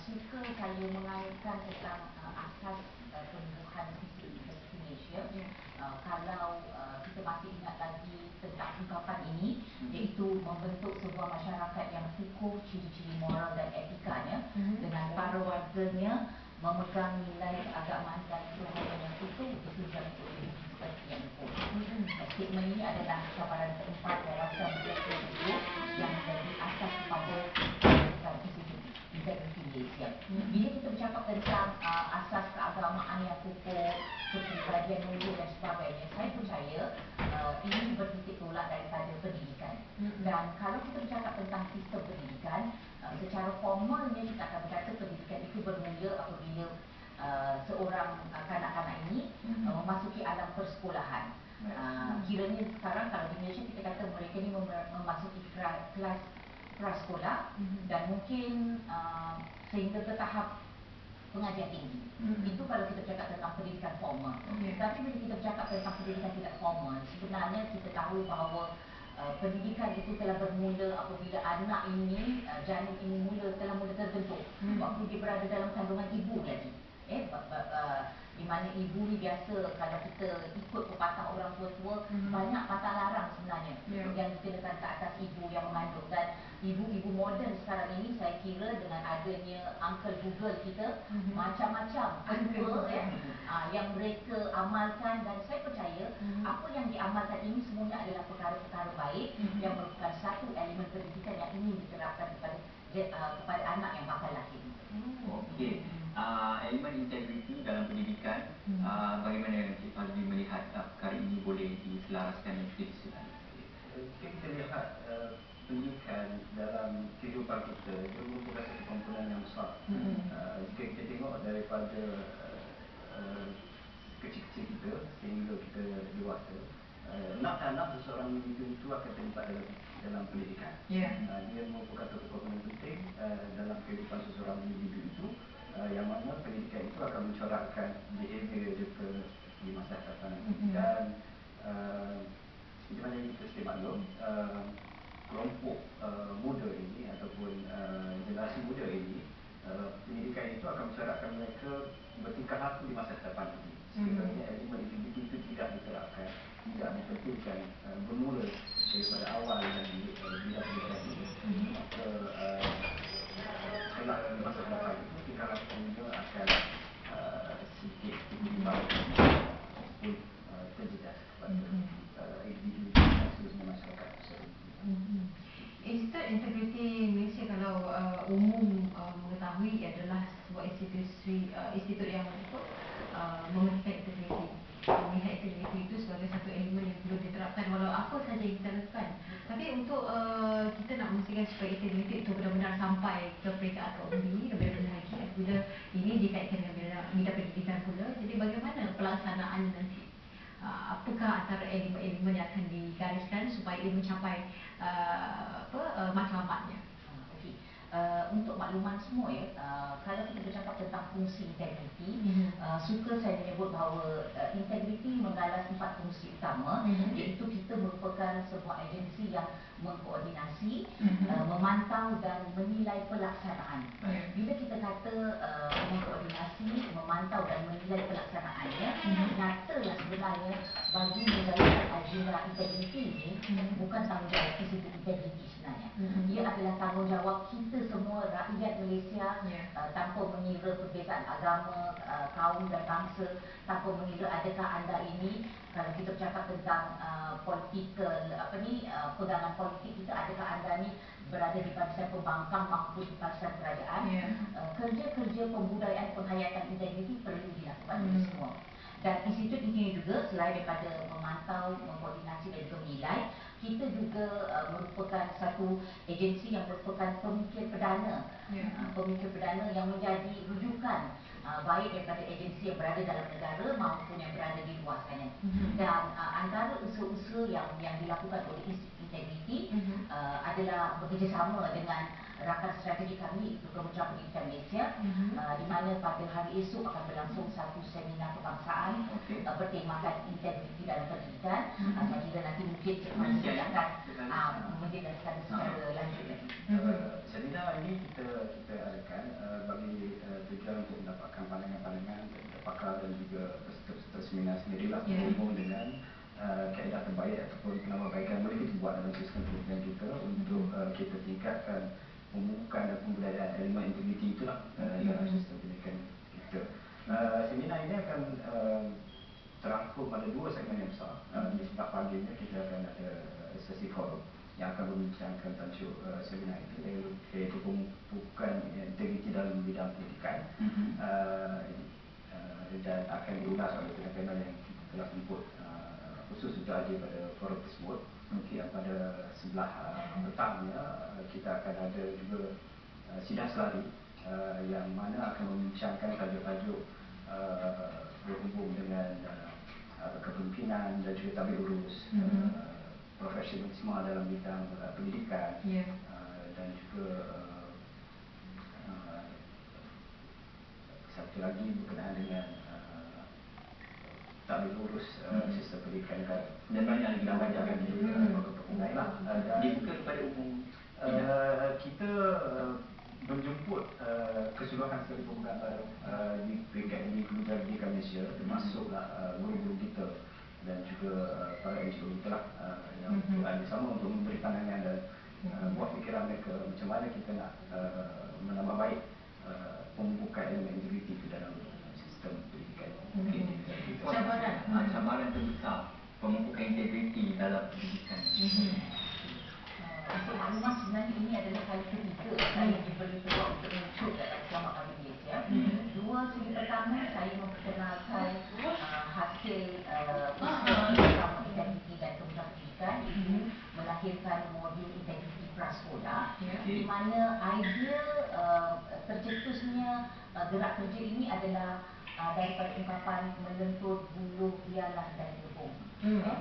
Suka saya mengaitkan tentang uh, asas uh, penubuhan sistem integriti Malaysia uh, Kalau uh, kita masih ingat lagi tentang ungkapan ini Iaitu membentuk sebuah masyarakat yang kukuh ciri-ciri moral dan etikanya Dengan para warganya memegang nilai keagamaan dan kerohanian yang utuh oleh seperti yang itu. Statement ini adalah cabaran keempat dalam budaya itu yang menjadi asas kepada institusi Bila kita bercakap tentang uh, asas keagamaan yang kukuh, kepribadian mulia dan sebagainya, saya percaya uh, ini bertitik tolak daripada pendidikan. Dan kalau kita bercakap tentang sistem pendidikan, uh, secara formalnya kita akan berkata pendidikan itu bermula apabila uh, seorang uh, kanak-kanak ini uh, memasuki alam persekolahan. Uh, kiranya sekarang kalau di Malaysia kita kata mereka ini mem- memasuki kelas, prasekolah dan mungkin uh, sehingga ke tahap pengajian tinggi. Itu kalau kita bercakap tentang pendidikan formal. Okey. Tapi bila kita bercakap tentang pendidikan tidak formal, sebenarnya kita tahu bahawa uh, pendidikan itu telah bermula apabila anak ini, uh, janin ini mula telah mula terbentuk. Hmm. Waktu dia berada dalam kandungan ibu lagi. Eh, uh, di mana ibu ni biasa kalau kita ikut pepatah orang tua-tua Mhm. banyak patah larang sebenarnya Ya. yang dikenakan ke atas ibu yang mengandung dan ibu-ibu moden sekarang ini saya kira dengan adanya uncle Google kita Mhm. macam-macam Uncle ya, Google. ah, yang mereka amalkan dan saya percaya Mhm. apa yang diamalkan ini semuanya adalah perkara-perkara baik Mhm. yang merupakan satu elemen pendidikan yang ingin diterapkan kepada uh, kepada anak yang kehidupan kita dia merupakan satu komponen yang besar. Mhm. Uh, jika kita tengok daripada uh, kecil-kecil kita sehingga kita dewasa, uh, nak tak nak seseorang individu itu akan terlibat dalam dalam pendidikan. Ya. Uh, dia merupakan satu komponen penting uh, dalam kehidupan seseorang individu itu uh, yang mana pendidikan itu akan mencorakkan behavior dia ke di masa akan Mhm. dan uh, di mana kita sedia maklum uh, kelompok uh, muda ini ataupun uh, generasi muda ini uh, pendidikan itu akan mencorakkan mereka bertingkah laku di masa depan ini. Sekiranya elemen individu itu tidak diterapkan tidak dipentingkan uh, bermula daripada awal dan di uh, bidang pendidikan ini maka uh, kelak di masa depan itu tingkah lakunya akan uh, sedikit dibanding ataupun uh, terjejas kepada Mhm. uh, individu dan seluruh masyarakat tersebut. Mhm. Institut Integriti Malaysia kalau uh, umum uh, mengetahui adalah sebuah institusi uh, institut yang apa, uh, memerhatikan integriti. Melihat integriti itu sebagai satu elemen yang perlu diterapkan walau apa saja yang kita lakukan. Tapi untuk uh, kita nak memastikan supaya integriti itu benar-benar sampai ke peringkat atau ini lebih rendah lagi ya. Bila ini dikaitkan dengan bidang pendidikan pula. Jadi bagaimana pelaksanaan nanti? Uh, apakah antara elemen-elemen yang akan digariskan supaya ia mencapai uh, apa uh, matlamatnya? Okey. Uh, untuk makluman semua ya, uh, kalau kita bercakap tentang fungsi integriti, Mhm. uh, suka saya menyebut bahawa uh, integriti menggalas empat fungsi utama Mhm. iaitu kita merupakan sebuah agensi yang mengkoordinasi, Mhm. uh, memantau dan menilai pelaksanaan. Ya. Bila kita kata uh, mengkoordinasi, memantau dan menilai pelaksanaannya, Mhm. nyatalah sebenarnya bagi menjalankan agenda integriti ini Mhm. bukan tanggungjawab institut integriti sebenarnya. Mhm. Ia adalah tanggungjawab kita semua rakyat Malaysia Ya. uh, tanpa mengira perbezaan agama, uh, kaum dan bangsa, tanpa mengira adakah anda ini kalau kita bercakap tentang uh, political apa ni uh, pegangan politik kita adakah anda ni berada di barisan pembangkang maupun di barisan kerajaan Ya. uh, kerja-kerja pembudayaan penghayatan integriti perlu dilakukan oleh Hmm. semua Dan institut ini juga selain daripada memantau, mengkoordinasi dan juga menilai, kita juga uh, merupakan satu agensi yang merupakan pemikir perdana. Ya. Uh, pemikir perdana yang menjadi rujukan uh, baik daripada agensi yang berada dalam negara maupun yang berada di luar sana. Mhm. Dan uh, antara usaha-usaha yang yang dilakukan oleh Institut Integriti Mhm. uh, adalah bekerjasama dengan rakan strategi kami iaitu Kementerian Pendidikan Malaysia Mhm. uh, di mana pada hari esok akan berlangsung satu seminar kebangsaan Okey. uh, bertemakan integriti dalam pendidikan. Mhm. Uh, saya kira nanti mungkin Cik Mungkin, Fazli ya. akan uh, menjelaskan secara lanjut lagi. Uh, seminar ini kita kita adakan uh, bagi uh, tujuan untuk mendapatkan pandangan-pandangan daripada pakar dan juga peserta-peserta seminar sendirilah Ya. berhubung dengan uh, kaedah terbaik ataupun penambahbaikan boleh kita buat dalam sistem pendidikan kita untuk uh, kita tingkatkan pembukaan dan pembudayaan elemen integriti itulah uh, Mhm. sistem pendidikan kita. Uh, seminar ini akan uh, terangkum pada dua segmen yang besar. Uh, di sebelah paginya kita akan ada uh, sesi forum yang akan membincangkan tajuk uh, seminar itu iaitu, pemupukan integriti dalam bidang pendidikan Mhm. uh, uh, dan akan diulas oleh panel yang kita telah jemput uh, khusus untuk hadir pada forum tersebut. Okey, pada sebelah uh, petangnya uh, kita akan ada juga uh, sidang selari uh, yang mana akan membincangkan tajuk-tajuk uh, berhubung dengan uh, kepemimpinan dan juga tabik urus Mhm. uh, profesionalisme dalam bidang uh, pendidikan Ya. uh, dan juga uh, uh, satu lagi berkenaan dengan uh, tabik urus uh, Mhm. sistem lain lah Uh, dan Dibuka kepada umum? Uh, kita uh, menjemput uh, keseluruhan sekali pembukaan baru uh, di peringkat di Kementerian Pendidikan Malaysia termasuklah uh, guru-guru kita dan juga uh, para NGO kita lah uh, yang untuk ada sama untuk memberi pandangan dan uh, buat fikiran mereka macam mana kita nak uh, menambah baik uh, pembukaan elemen integriti itu dalam sistem pendidikan di negara kita. Cabaran. Ah, cabaran terbesar pemupukan integriti dalam pendidikan. Mhm. Uh, Untuk makluman sebenarnya ini adalah kali ketiga saya diberi peluang untuk muncul dalam Selamat Pagi Malaysia. Mhm. Dua segi pertama saya memperkenalkan uh, hasil uh, Ah. usaha Integriti dan Kementerian Pendidikan Mhm. melahirkan modul Integriti Prasekolah Ya. di mana idea uh, tercetusnya uh, gerak kerja ini adalah uh, daripada ungkapan melentut buluh biarlah dan lebung. Hmm. Ya.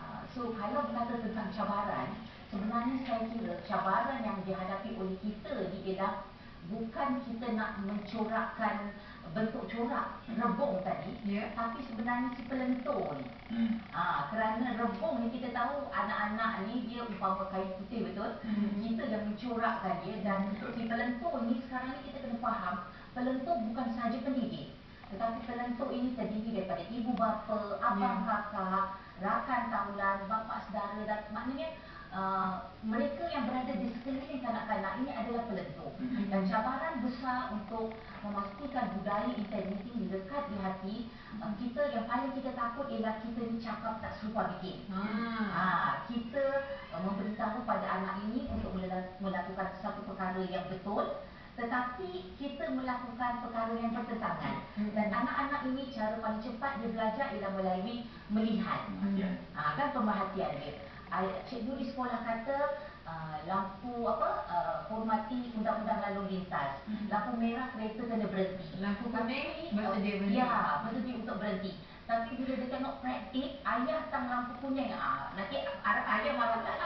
Uh, so kalau berkata tentang cabaran, sebenarnya saya kira cabaran yang dihadapi oleh kita ni ialah bukan kita nak mencorakkan bentuk corak rebung tadi, Ya. tapi sebenarnya si pelentur ni. Hmm. Ah, kerana rebung ni kita tahu anak-anak ni dia umpama kayu putih betul. Hmm. Kita yang mencorakkan dia dan Betul. si pelentur ni sekarang ni kita kena faham, pelentur bukan sahaja pendidik. Tetapi pelentur ini terdiri daripada ibu bapa, abang Ya. kakak, rakan taulan, bapa saudara dan maknanya uh, mereka yang berada di sekeliling kanak-kanak ini adalah pelentur. Mhm. Dan cabaran besar untuk memastikan budaya integriti lekat di hati uh, kita yang paling kita takut ialah kita ni cakap tak serupa bikin. Ah. Ah, kita uh, memberitahu pada anak ini untuk mela- melakukan satu perkara yang betul tetapi kita melakukan perkara yang bertentangan Hmm. dan anak-anak ini cara paling cepat dia belajar ialah melalui melihat Perhatian. Ah, kan pemerhatian dia. Ah, cikgu di sekolah kata ah, lampu apa ah, hormati undang-undang lalu lintas. Mhm. Lampu merah kereta kena berhenti. Lampu kuning bersedia berhenti. Ya, bersedia untuk berhenti. Tapi bila dia tengok praktik, ayah tang lampu kuning, ah, nanti ayah marah tak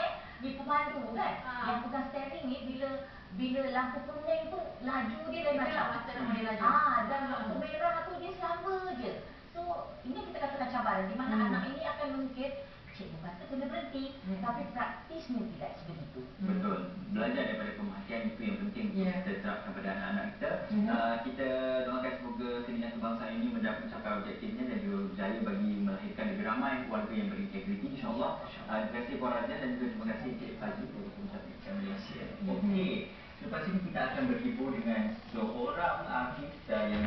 Di pemandu kan? Ah. Yang pegang steering ni bila bila lampu kuning tu laju dia lain macam. masa nak boleh laju. Ah, dan lampu merah tu dia sama je. So, ini kita katakan cabaran di mana Hmm. anak ini akan mengungkit cikgu kata kena berhenti, Hmm. tapi praktisnya tidak sebegitu. Betul. Belajar daripada pemerhatian itu yang penting untuk Ya. kita terapkan pada anak-anak kita. Mhm. Uh, kita doakan semoga seminar kebangsaan ini mendapat mencapai objektifnya dan juga berjaya bagi ramai warga yang berintegriti insyaAllah. Uh, terima kasih Puan Razia dan juga terima kasih Cik Fazli Kementerian Pendidikan Malaysia. Okey. Lepas ini kita akan berhibur dengan seorang artis uh, yang